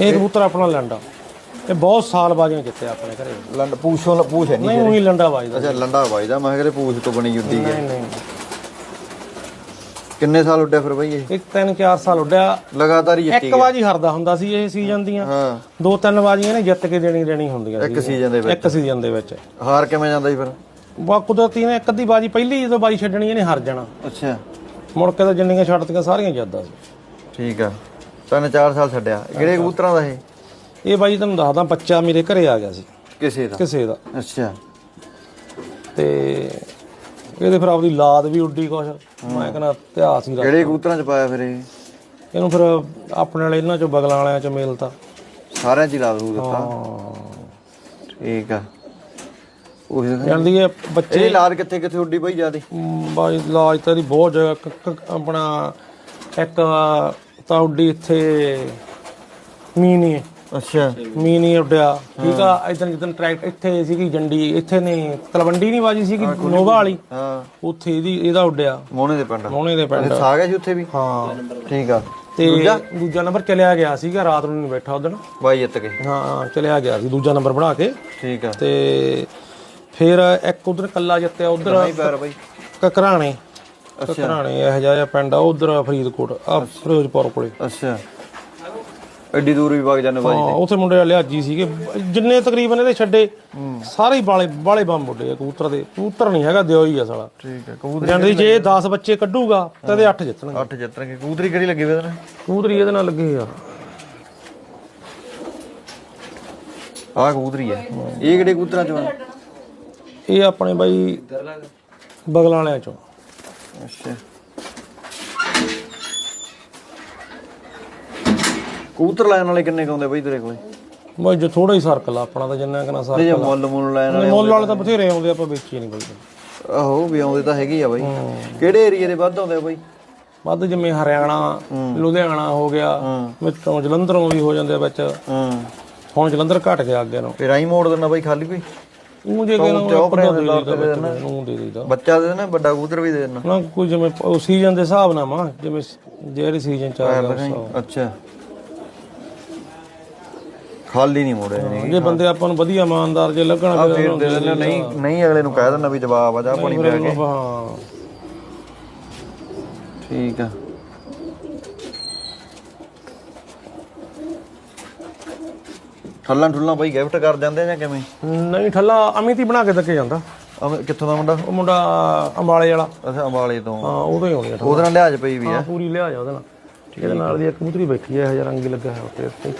ਇਹ ਕਬੂਤਰ ਆਪਣਾ ਲੰਡਾ। ਇਹ ਬਹੁਤ ਸਾਲ ਬਾਜੀਆਂ ਜਿੱਤੇ ਆਪਣੇ ਘਰੇ। ਲੰਡ ਪੂਛੋਂ ਪੂਛ ਹੈ ਨਹੀਂ ਨਹੀਂ ਉਹੀ ਲੰਡਾ ਬਾਜਦਾ। ਅੱਛਾ ਲੰਡਾ ਵਾਜਦਾ ਮੈਂ ਕਿਹਾ ਪੂਛ ਤੋਂ ਬਣੀ ਜੁੱਦੀ ਹੈ ਨਹੀਂ ਨਹੀਂ। ਕਿੰਨੇ ਸਾਲ ਉੱਡਿਆ ਫਿਰ ਬਈ ਇਹ? ਇੱਕ ਤਿੰਨ ਚਾਰ ਸਾਲ ਉੱਡਿਆ। ਲਗਾਤਾਰ ਹੀ ਜਿੱਤੀ ਇੱਕ ਬਾਜੀ ਹਰਦਾ ਹੁੰਦਾ ਸੀ ਇਹ ਸੀਜ਼ਨ ਦੀਆਂ। ਹਾਂ। ਦੋ ਤਿੰਨ ਬਾਜੀਆਂ ਨੇ ਜਿੱਤ ਕੇ ਦੇਣੀ ਦੇਣੀ ਹੁੰਦੀਆਂ ਇੱਕ ਸੀਜ਼ਨ ਦੇ ਵਿੱਚ। ਇੱਕ ਸੀਜ਼ਨ ਦੇ ਵਿੱਚ। ਹਾਰ ਕਿਵੇਂ ਜਾਂਦਾ ਜੀ ਫਿਰ? ਬਾ ਕੁਦਰਤੀ ਨੇ ਇੱਕ ਅੱਧੀ ਬਾਜੀ ਪਹਿਲੀ ਜਦੋਂ ਬਾਜੀ ਛੱਡਣੀ ਇਹਨੇ ਹਰ ਜਾਣਾ। ਅੱਛਾ। ਮੁੜ ਕੇ ਤਾਂ ਜਿੰਨੀਆਂ ਛੱਡਤੀਆਂ ਸਾਰੀਆਂ ਜਿੱਤਦਾ ਸੀ। ਠੀਕ ਆ। ਤਿੰਨ ਚਾਰ ਸਾਲ ਛੱਡਿਆ। ਕਿਹੜੇ ਕਬੂਤਰਾਂ ਦਾ ਇਹ? ਇਹ ਬਾਜੀ ਤੁਹਾਨੂੰ ਦੱਸਦਾ ਬੱਚਾ ਮੇਰੇ ਘਰੇ ਆ ਗਿਆ ਸੀ। ਕਿਸੇ ਦਾ? ਕਿਸੇ ਦਾ। ਅੱਛਾ। ਤੇ ਇਹਦੇ ਫਿਰ ਆਪਦੀ ਲਾਦ ਵੀ ਉੱਡੀ ਕੁਛ। ਮੈਂ ਕਹਿੰਦਾ ਇਤਿਹਾਸ ਹੀ ਰੱਖ ਕਿਹੜੇ ਕਬੂਤਰਾਂ ਚ ਪਾਇਆ ਫਿਰ ਇਹ? ਇਹਨੂੰ ਫਿਰ ਆਪਣੇ ਵਾਲੇ ਇਹਨਾਂ ਚੋਂ ਬਗਲਾਂ ਵਾਲਿਆਂ ਚ ਮੇਲਤਾ। ਸਾਰਿਆਂ ਚ ਹੀ ਲਾ ਦੂ ਦਿੱਤਾ ਹਾਂ। ਠੀਕ ਆ। ਉਹ ਜਾਂਦੀ ਇਹ ਬੱਚੇ ਇਹ ਲਾਦ ਕਿੱਥੇ ਕਿੱਥੇ ਉੱਡੀ ਪਈ ਜਿਆਦੀ? ਮ, ਬਾਈ ਲਾਜ ਤਾਂ ਇਹਦੀ ਬਹੁਤ ਜਗ੍ਹਾ ਆਪਣਾ ਇੱਕ ਤਾਂ ਉੱਡੀ ਇੱਥੇ ਮੀਨੀ ਅੱਛਾ। ਮੀਨੀ ਉੱਡਿਆ। ਠੀਕ ਆ ਇਦਾਂ ਜਿੱਦਣ ਟਰੈਕ ਇੱਥੇ ਸੀਗੀ ਜੰਡੀ ਇੱਥੇ ਨੇ ਤਲਵੰਡੀ ਨਹੀਂ ਬਾਜੀ ਸੀਗੀ ਨੋਵਾ ਵਾਲੀ। ਹਾਂ। ਉੱਥੇ ਇਹਦੀ ਇਹਦਾ ਉੱਡਿਆ। ਮੋਹਣੇ ਦੇ ਪਿੰਡ। ਮੋਹਣੇ ਦੇ ਪਿੰਡ। ਆ ਗਿਆ ਸੀ ਉੱਥੇ ਵੀ? ਹਾਂ। ਠੀਕ ਆ। ਤੇ ਦੂਜਾ? ਨੰਬਰ ਚਲਿਆ ਗਿਆ ਸੀਗਾ ਰਾਤ ਨੂੰ ਨਹੀਂ ਬੈਠਾ ਉਦੋਂ ਬਾਈ ਜਿੱਤ ਗਏ ਹਾਂ ਚਲਿਆ ਗਿਆ ਸੀ ਦੂਜਾ ਨੰਬਰ ਬਣਾ ਕੇ। ਠੀਕ ਆ। ਤੇ ਫਿਰ ਇੱਕ ਉਧਰ ਕੱਲਾ ਜਿੱਤਿਆ ਉਧਰ ਨਹੀਂ ਪੈਰ ਬਾਈ। ਕਕਰਾਣੇ ਕਕਰਾਣੇ ਇਹ ਜਿਹਾ ਜਿਹਾ ਪਿੰਡ ਆ ਉਧਰ ਫਰੀਦਕੋਟ ਆ ਫਿਰੋਜ਼ਪੁਰ ਕੋਲੇ। ਅੱਛਾ। ਐਡੀ ਦੂਰ ਵੀ ਵਗ ਜਾਂਦੇ ਬਾਈ ਹਾਂ ਉੱਥੇ ਮੁੰਡੇ ਲਿਆਜੀ ਸੀਗੇ। ਜਿੰਨੇ ਤਕਰੀਬਨ ਇਹਦੇ ਛੱਡੇ ਸਾਰੇ ਹੀ ਬਾਲੇ ਬਾਲੇ ਬੰਬ ਉੱਡੇ ਆ ਕਬੂਤਰ ਦੇ। ਕਬੂਤਰ ਨਹੀਂ ਹੈਗਾ ਦਿਓ ਹੀ ਆ ਸਾਲਾ। ਠੀਕ ਆ ਕਬੂਤਰ ਜਾਂਦੀ ਜੇ 10 ਬੱਚੇ ਕੱਢੂਗਾ ਤਾਂ ਇਹਦੇ 8 ਜਿੱਤਣਗੇ। ਅੱਠ ਜਿੱਤਣਗੇ। ਕਬੂਤਰੀ ਕਿਹੜੀ ਲੱਗੀ ਵੇ ਤੈਨੂੰ ਕਬੂਤਰੀ ਇਹਦੇ ਨਾਲ ਲੱਗੇ ਯਾਰ ਆਹ ਕਬੂਤਰੀ ਆ। ਇਹ ਕਿਹੜੇ ਕਬੂਤਰਾਂ ਚੋਂ ਆ? ਇਹ ਆਪਣੇ ਬਾਈ ਬਗਲਾਂ ਵਾਲਿਆਂ ਚੋਂ। ਅੱਛਾ ਕਬੂਤਰ ਲੈਣ ਵਾਲੇ ਕਿੰਨੇ ਕੁ ਆਉਂਦੇ ਬਈ ਤੇਰੇ ਕੋਲ? ਬਾਈ ਜੇ ਥੋੜਾ ਹੀ ਸਰਕਲ ਆ ਆਪਣਾ ਤਾਂ ਜਿੰਨਾ ਕਿਨਾ ਤੇ ਸਰਕਲ ਜੇ ਮੁੱਲ ਮੁੱਲ ਲੈਣ ਵਾਲੇ ਮੁੱਲ ਵਾਲੇ ਤਾਂ ਬਥੇਰੇ ਆਉਂਦੇ ਆਪਾਂ ਵੇਚੀ ਨਹੀਂ ਬਾਈ ਆਹੋ ਵੀ ਆਉਂਦੇ ਤਾਂ ਹੈਗੇ ਆ ਬਾਈ। ਕਿਹੜੇ ਏਰੀਆ ਦੇ ਵੱਧ ਆਉਂਦੇ ਆ ਬਾਈ? ਵੱਧ ਜਿਵੇਂ ਹਰਿਆਣਾ ਲੁਧਿਆਣਾ ਹੋ ਗਿਆ ਵਿੱਚੋਂ ਜਲੰਧਰੋਂ ਵੀ ਹੋ ਜਾਂਦੇ ਆ ਵਿੱਚ। ਹਾਂ। ਹੁਣ ਜਲੰਧਰ ਘਟ ਗਿਆ ਅੱਗੇ ਨੂੰ ਫਿਰ ਆਈ ਮੋੜ ਦਿੰਦਾ ਬਾਈ ਖਾਲੀ ਕੋਈ? ਉਹ ਜੇ ਕਿ ਨੂੰ ਆਪਾਂ ਦੇ ਦੇਈਦਾ ਨੂੰ। ਦੇ ਦੇਈਦਾ। ਬੱਚਾ ਦੇ ਦੇਣਾ ਵੱਡਾ ਕਬੂਤਰ ਵੀ ਦੇ ਦੇਣਾ। ਨਾ ਕੋਈ ਜਿਵੇਂ ਉਹ ਸੀਜ਼ਨ ਦੇ ਹਿਸਾਬ ਨਾਲ ਮਾ ਜਿਵੇਂ ਜਿਹੜੇ ਸੀਜ਼ਨ ਚ ਆ ਗਿਆ ਉਸ ਹਿਸਾਬ। ਅੱਛਾ। ਖਾਲੀ ਨਹੀਂ ਮੋੜਿਆ ਨਹੀਂ ਜੇ ਬੰਦੇ ਆਪਾਂ ਨੂੰ ਵਧੀਆ ਇਮਾਨਦਾਰ ਜੇ ਲੱਗਣਾ ਫਿਰ ਫਿਰ ਦੇ ਦੇਣਾ ਨਹੀਂ ਨਹੀਂ ਅਗਲੇ ਨੂੰ ਕਹਿ ਦੇਣਾ ਵੀ ਜਵਾਬ ਆ ਜਾ ਪਾਣੀ ਪਿਆ ਕੇ। ਹਾਂ। ਠੀਕ ਆ। ਠੱਲਾਂ ਠੁੱਲਾਂ ਬਾਈ ਗਿਫਟ ਕਰ ਜਾਂਦੇ ਜਾਂ ਕਿਵੇਂ? ਨਹੀਂ ਠੱਲਾ ਅਮਿਤ ਹੀ ਬਣਾ ਕੇ ਦਿੱਕੇ ਜਾਂਦਾ। ਅਮ- ਕਿੱਥੋਂ ਦਾ ਮੁੰਡਾ? ਉਹ ਮੁੰਡਾ ਅੰਬਾਲੇ ਵਾਲਾ। ਅੱਛਾ ਅੰਬਾਲੇ ਤੋਂ। ਹਾਂ ਉਹਦੇ ਹੀ ਹੋਣੀ ਆ ਉਹਦੇ ਨਾਲ ਲਿਹਾਜ਼ ਪਈ ਵੀ ਆ। ਪੂਰੀ ਲਿਆ ਜਾ ਉਹਦੇ ਨਾਲ। ਇਹਦੇ ਨਾਲ ਦੀ ਇੱਕ ਕਬੂਤਰੀ ਬੈਠੀ ਹੈ ਹਜ਼ਾਰ ਰੰਗੀ ਲੱਗਾ ਹੈ ਉੱਤੇ।